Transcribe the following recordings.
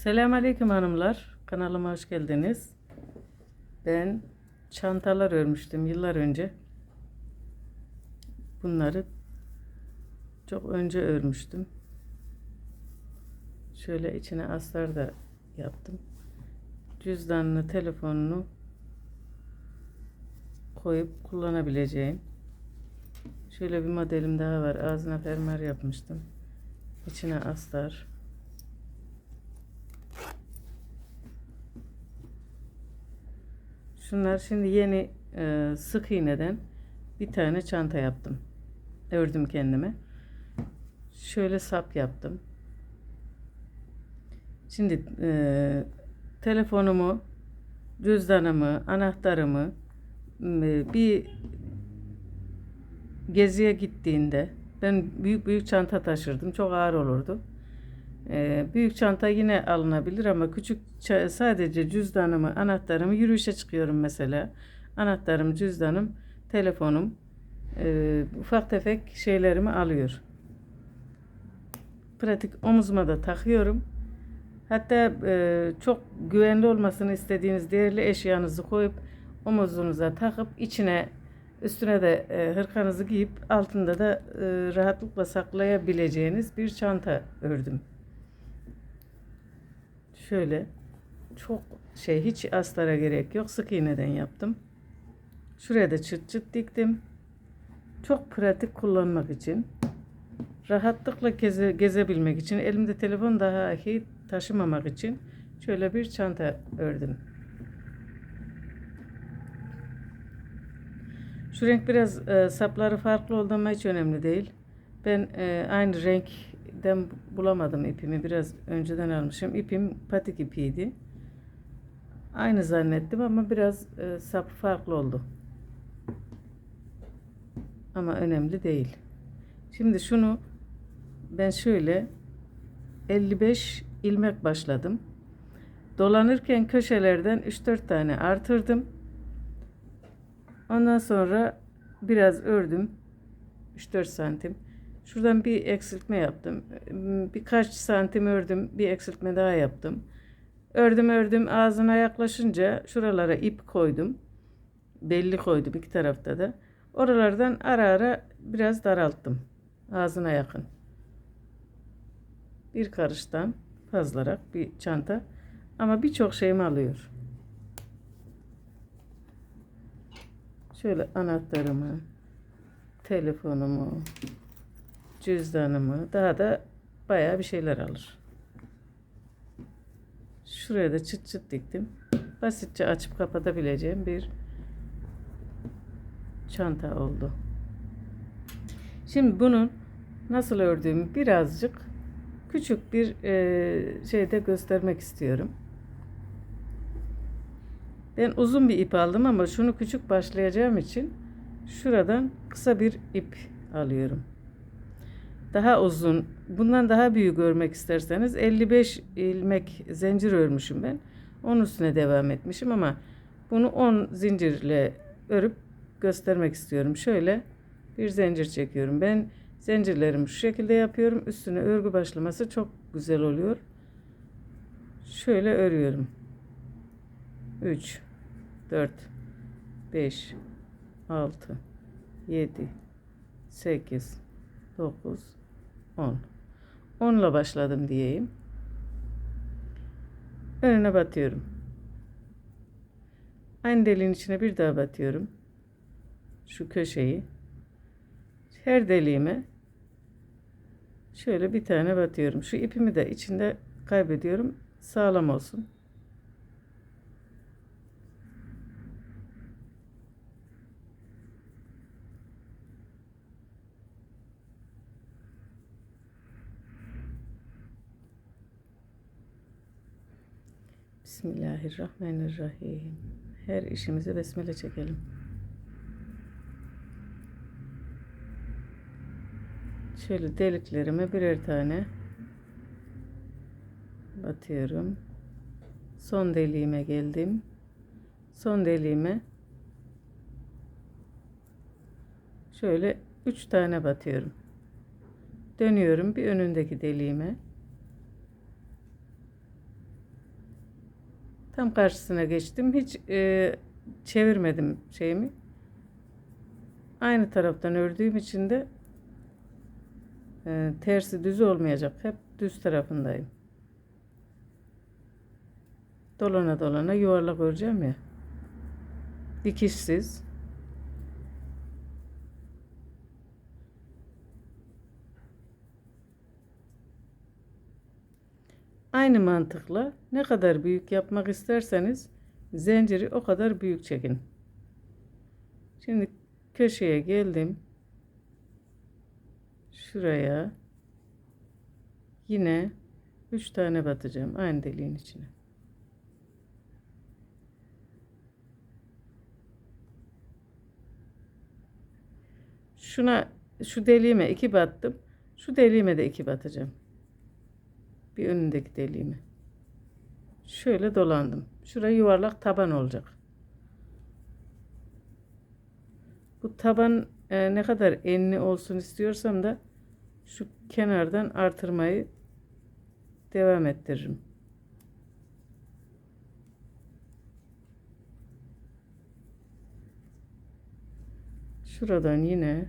Selamünaleyküm hanımlar. Kanalıma hoş geldiniz. Ben çantalar örmüştüm yıllar önce. Bunları çok önce örmüştüm. Şöyle içine astar da yaptım. Cüzdanını, telefonunu koyup kullanabileceğim. Şöyle bir modelim daha var. Ağzına fermuar yapmıştım. İçine astar. Şunlar şimdi yeni e, sık iğneden bir tane çanta yaptım. Ördüm kendime. Şöyle sap yaptım. Şimdi e, telefonumu, cüzdanımı, anahtarımı e, bir geziye gittiğinde ben büyük büyük çanta taşırdım. Çok ağır olurdu. Ee, büyük çanta yine alınabilir ama küçük sadece cüzdanımı, anahtarımı yürüyüşe çıkıyorum mesela. Anahtarım, cüzdanım, telefonum, e, ufak tefek şeylerimi alıyor. Pratik omuzuma da takıyorum. Hatta e, çok güvenli olmasını istediğiniz değerli eşyanızı koyup omuzunuza takıp içine üstüne de e, hırkanızı giyip altında da rahatlıkla saklayabileceğiniz bir çanta ördüm. Şöyle çok şey hiç astara gerek yok. Sık iğneden yaptım. Şuraya da çıt çıt diktim. Çok pratik kullanmak için. Rahatlıkla geze, gezebilmek için. Elimde telefon dahi taşımamak için şöyle bir çanta ördüm. Şu renk biraz e, sapları farklı oldu ama hiç önemli değil. Ben e, aynı renkten bulamadım ipimi. Biraz önceden almışım. İpim patik ipiydi. Aynı zannettim ama biraz e, sapı farklı oldu. Ama önemli değil. Şimdi şunu ben şöyle 55 ilmek başladım. Dolanırken köşelerden 3-4 tane artırdım. Ondan sonra biraz ördüm. 3-4 santim. Şuradan bir eksiltme yaptım. Birkaç santim ördüm. Bir eksiltme daha yaptım. Ördüm ördüm ağzına yaklaşınca şuralara ip koydum. Belli koydum iki tarafta da. Oralardan ara ara biraz daralttım. Ağzına yakın. Bir karıştan fazlarak bir çanta. Ama birçok şeyimi alıyor. Şöyle anahtarımı, telefonumu, cüzdanımı daha da bayağı bir şeyler alır. Şuraya da çıt çıt diktim. Basitçe açıp kapatabileceğim bir çanta oldu. Şimdi bunun nasıl ördüğümü birazcık küçük bir e, şeyde göstermek istiyorum. Ben uzun bir ip aldım ama şunu küçük başlayacağım için şuradan kısa bir ip alıyorum. Daha uzun, bundan daha büyük örmek isterseniz 55 ilmek zincir örmüşüm ben. Onun üstüne devam etmişim ama bunu 10 zincirle örüp göstermek istiyorum. Şöyle bir zincir çekiyorum. Ben zincirlerimi şu şekilde yapıyorum. Üstüne örgü başlaması çok güzel oluyor. Şöyle örüyorum. 3 4 5 6 7 8 9 10 10 ile başladım diyeyim. Önüne batıyorum. Aynı deliğin içine bir daha batıyorum. Şu köşeyi. Her deliğime şöyle bir tane batıyorum. Şu ipimi de içinde kaybediyorum. Sağlam olsun. Bismillahirrahmanirrahim. Her işimize besmele çekelim. Şöyle deliklerime birer tane batıyorum. Son deliğime geldim. Son deliğime şöyle üç tane batıyorum. Dönüyorum bir önündeki deliğime. Tam karşısına geçtim. Hiç e, çevirmedim şeyimi. Aynı taraftan ördüğüm için de e, tersi düz olmayacak. Hep düz tarafındayım. Dolana dolana yuvarlak öreceğim ya. Dikişsiz. Aynı mantıkla ne kadar büyük yapmak isterseniz zinciri o kadar büyük çekin. Şimdi köşeye geldim. Şuraya yine 3 tane batacağım aynı deliğin içine. Şuna şu deliğime iki battım. Şu deliğime de iki batacağım. Bir önündeki deliğime. Şöyle dolandım. Şuraya yuvarlak taban olacak. Bu taban e, ne kadar enli olsun istiyorsam da şu kenardan artırmayı devam ettiririm. Şuradan yine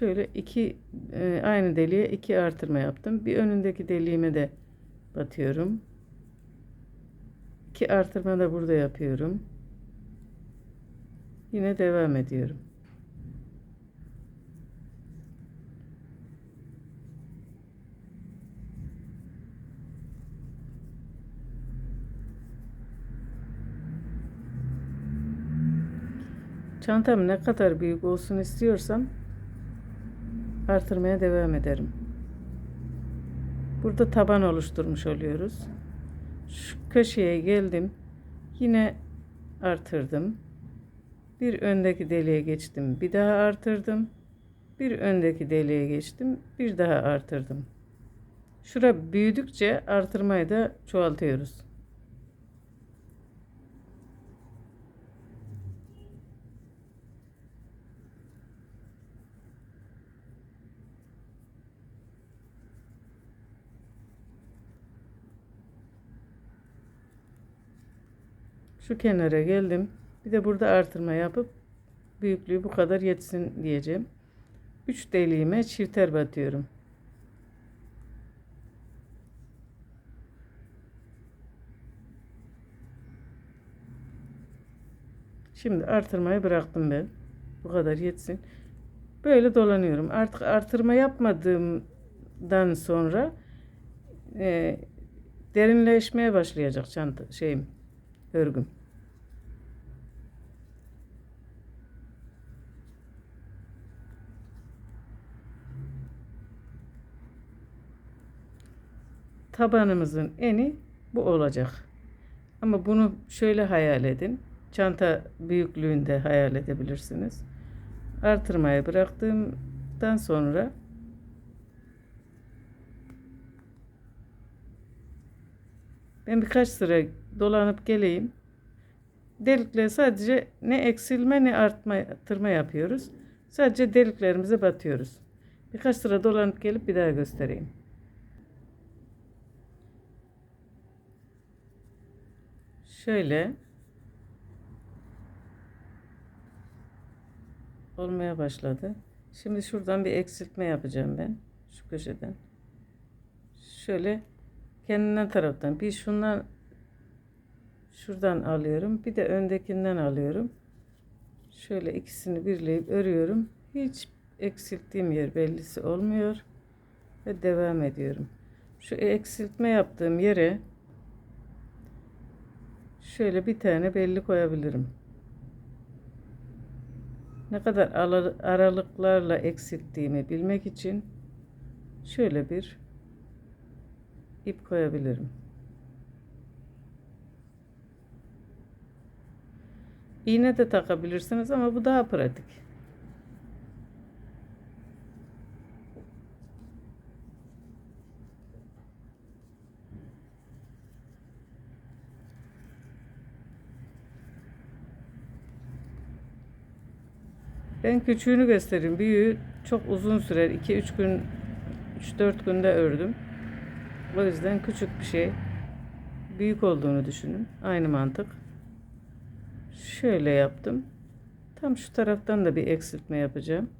şöyle iki e, aynı deliğe iki artırma yaptım. Bir önündeki deliğime de batıyorum. İki artırma da burada yapıyorum. Yine devam ediyorum. Çantam ne kadar büyük olsun istiyorsam artırmaya devam ederim. Burada taban oluşturmuş oluyoruz. Şu köşeye geldim. Yine artırdım. Bir öndeki deliğe geçtim. Bir daha artırdım. Bir öndeki deliğe geçtim. Bir daha artırdım. Şura büyüdükçe artırmayı da çoğaltıyoruz. Şu kenara geldim. Bir de burada artırma yapıp büyüklüğü bu kadar yetsin diyeceğim. 3 deliğime çifter batıyorum. Şimdi artırmayı bıraktım ben. Bu kadar yetsin. Böyle dolanıyorum. Artık artırma yapmadığımdan sonra e, derinleşmeye başlayacak çanta şeyim örgüm. Tabanımızın eni bu olacak. Ama bunu şöyle hayal edin. Çanta büyüklüğünde hayal edebilirsiniz. Artırmayı bıraktığımdan sonra ben birkaç sıra dolanıp geleyim. Delikle sadece ne eksilme ne artma, artırma yapıyoruz. Sadece deliklerimize batıyoruz. Birkaç sıra dolanıp gelip bir daha göstereyim. Şöyle olmaya başladı. Şimdi şuradan bir eksiltme yapacağım ben. Şu köşeden. Şöyle kendinden taraftan bir şundan şuradan alıyorum. Bir de öndekinden alıyorum. Şöyle ikisini birleyip örüyorum. Hiç eksilttiğim yer bellisi olmuyor. Ve devam ediyorum. Şu eksiltme yaptığım yere şöyle bir tane belli koyabilirim. Ne kadar aralıklarla eksilttiğimi bilmek için şöyle bir ip koyabilirim. İğne de takabilirsiniz ama bu daha pratik. Ben küçüğünü göstereyim. Büyüğü çok uzun sürer. 2-3 gün 3-4 günde ördüm. O yüzden küçük bir şey. büyük olduğunu düşünün. Aynı mantık. Şöyle yaptım. Tam şu taraftan da bir eksiltme yapacağım.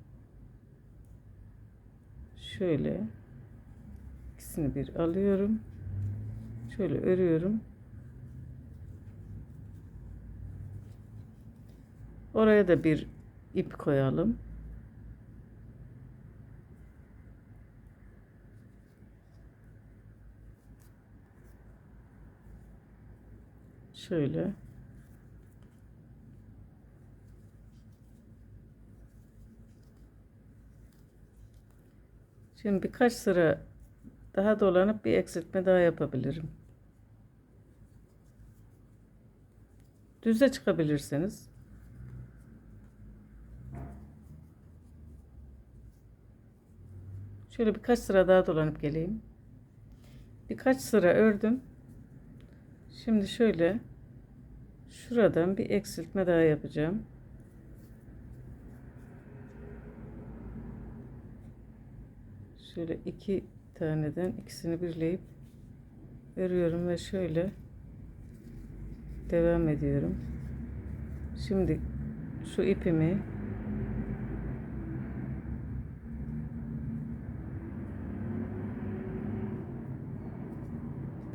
Şöyle ikisini bir alıyorum. Şöyle örüyorum. Oraya da bir ip koyalım. Şöyle. Şimdi birkaç sıra daha dolanıp bir eksiltme daha yapabilirim. Düze çıkabilirsiniz. Şöyle birkaç sıra daha dolanıp geleyim. Birkaç sıra ördüm. Şimdi şöyle şuradan bir eksiltme daha yapacağım. Şöyle iki taneden ikisini birleyip örüyorum ve şöyle devam ediyorum. Şimdi şu ipimi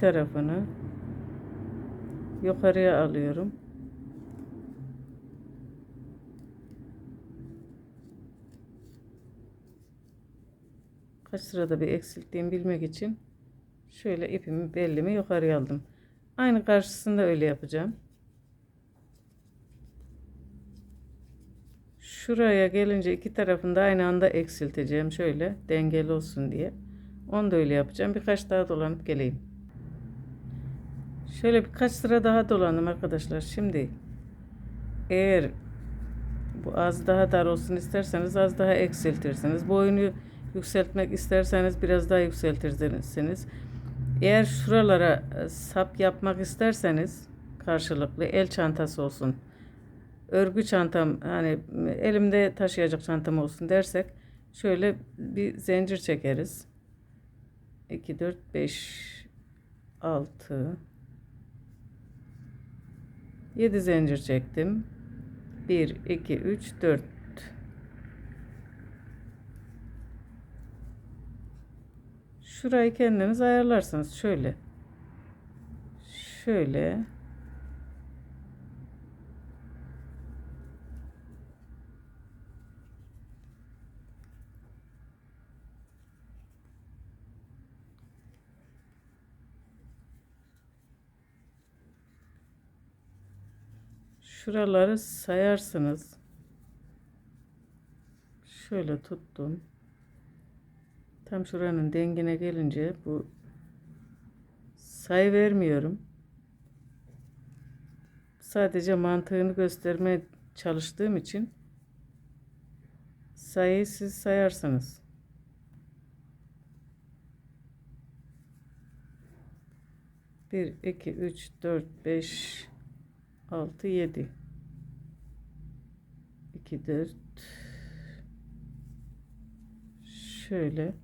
tarafını yukarıya alıyorum. Kaç sırada bir eksilttiğimi bilmek için şöyle ipimi bellimi yukarıya aldım. Aynı karşısında öyle yapacağım. Şuraya gelince iki tarafını da aynı anda eksilteceğim şöyle dengeli olsun diye. Onu da öyle yapacağım. Birkaç daha dolanıp geleyim. Şöyle birkaç sıra daha dolandım arkadaşlar. Şimdi eğer bu az daha dar olsun isterseniz az daha eksiltirsiniz. Boyunu yükseltmek isterseniz biraz daha yükseltirsiniz. Eğer şuralara e, sap yapmak isterseniz karşılıklı el çantası olsun. Örgü çantam hani elimde taşıyacak çantam olsun dersek şöyle bir zincir çekeriz. 2 4 5 6 7 zincir çektim. 1 2 3 4 Şurayı kendiniz ayarlarsınız. Şöyle. Şöyle. Şuraları sayarsınız. Şöyle tuttum. Tam şuranın dengine gelince bu sayı vermiyorum. Sadece mantığını göstermeye çalıştığım için sayıyı siz sayarsınız. Bir, iki, üç, dört, beş, altı, yedi. İki, dört. Şöyle.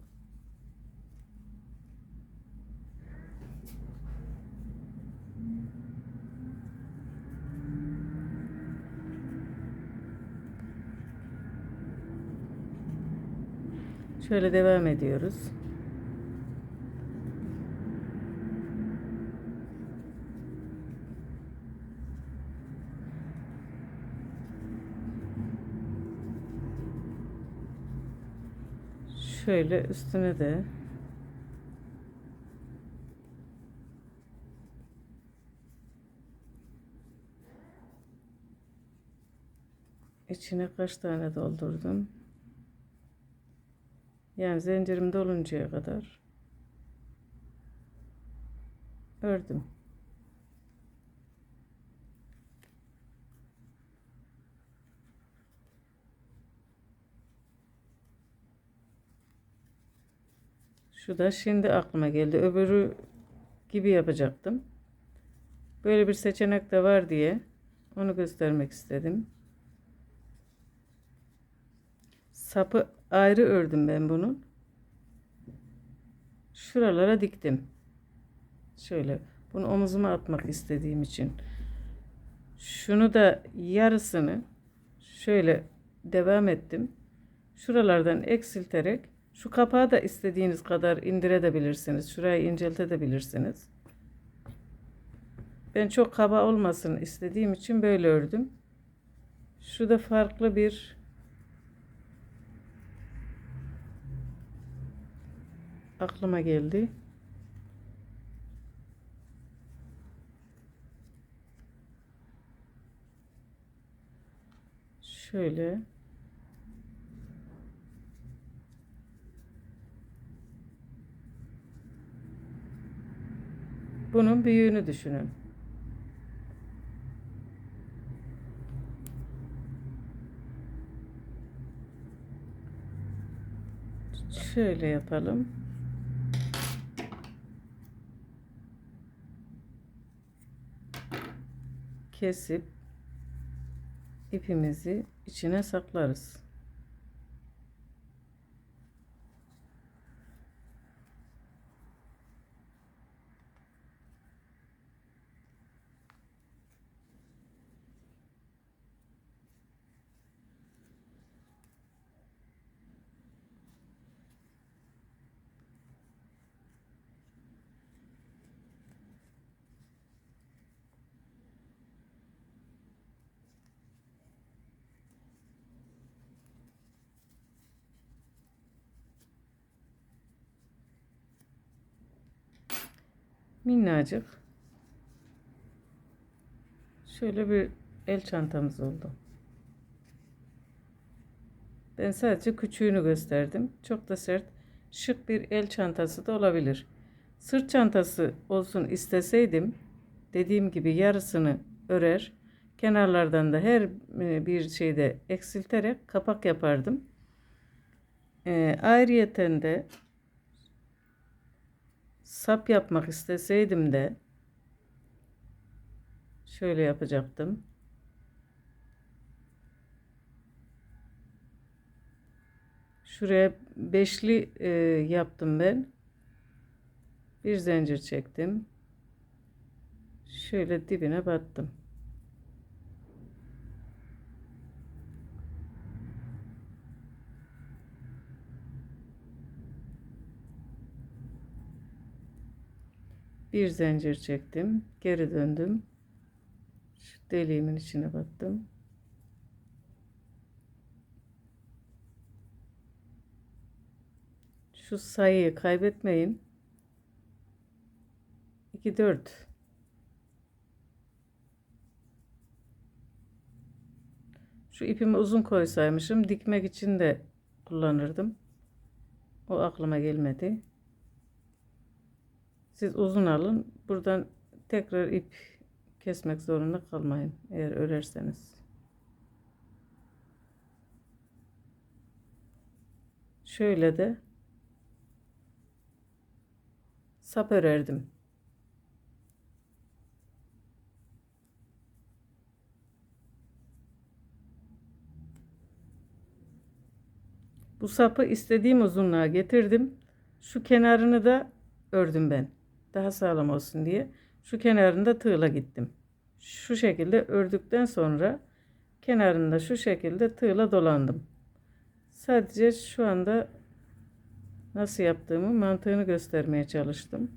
Şöyle devam ediyoruz. Şöyle üstüne de içine kaç tane doldurdum? Yani zincirim doluncaya kadar ördüm. Şu da şimdi aklıma geldi. Öbürü gibi yapacaktım. Böyle bir seçenek de var diye onu göstermek istedim. Sapı ayrı ördüm ben bunun. Şuralara diktim. Şöyle Bunu omuzuma atmak istediğim için. Şunu da yarısını şöyle devam ettim. Şuralardan eksilterek şu kapağı da istediğiniz kadar indirebilirsiniz. Şurayı inceltebilirsiniz. Ben çok kaba olmasın istediğim için böyle ördüm. Şu da farklı bir aklıma geldi. Şöyle Bunun büyüğünü düşünün. Şöyle yapalım. Kesip ipimizi içine saklarız. Minnacık. Şöyle bir el çantamız oldu. Ben sadece küçüğünü gösterdim. Çok da sert, şık bir el çantası da olabilir. Sırt çantası olsun isteseydim, dediğim gibi yarısını örer, kenarlardan da her e, bir şeyde eksilterek kapak yapardım. E, ayrıyeten de sap yapmak isteseydim de şöyle yapacaktım. Şuraya beşli e, yaptım ben. Bir zincir çektim. Şöyle dibine battım. Bir zincir çektim. Geri döndüm. Şu deliğimin içine battım. Şu sayıyı kaybetmeyin. 2 4 Şu ipimi uzun koysaymışım dikmek için de kullanırdım. O aklıma gelmedi. Siz uzun alın. Buradan tekrar ip kesmek zorunda kalmayın eğer örerseniz. Şöyle de sap örerdim. Bu sapı istediğim uzunluğa getirdim. Şu kenarını da ördüm ben. Daha sağlam olsun diye. Şu kenarında tığla gittim. Şu şekilde ördükten sonra kenarında şu şekilde tığla dolandım. Sadece şu anda nasıl yaptığımı mantığını göstermeye çalıştım.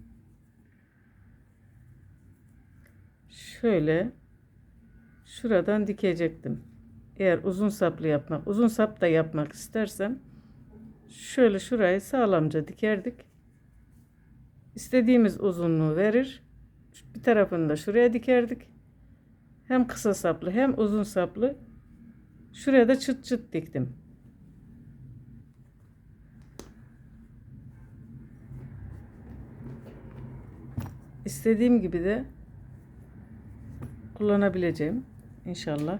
Şöyle şuradan dikecektim. Eğer uzun saplı yapmak, uzun sap da yapmak istersem şöyle şurayı sağlamca dikerdik. İstediğimiz uzunluğu verir. Bir tarafını da şuraya dikerdik. Hem kısa saplı hem uzun saplı. Şuraya da çıt çıt diktim. İstediğim gibi de kullanabileceğim inşallah.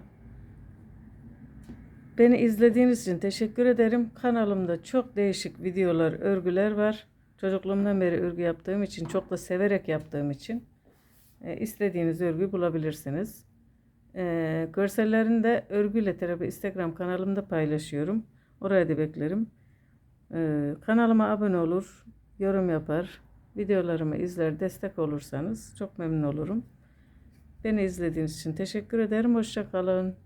Beni izlediğiniz için teşekkür ederim. Kanalımda çok değişik videolar, örgüler var. Çocukluğumdan beri örgü yaptığım için, çok da severek yaptığım için e, istediğiniz örgüyü bulabilirsiniz. E, görsellerini de örgüyle terapi Instagram kanalımda paylaşıyorum. Oraya da beklerim. E, kanalıma abone olur, yorum yapar, videolarımı izler destek olursanız çok memnun olurum. Beni izlediğiniz için teşekkür ederim. Hoşça kalın.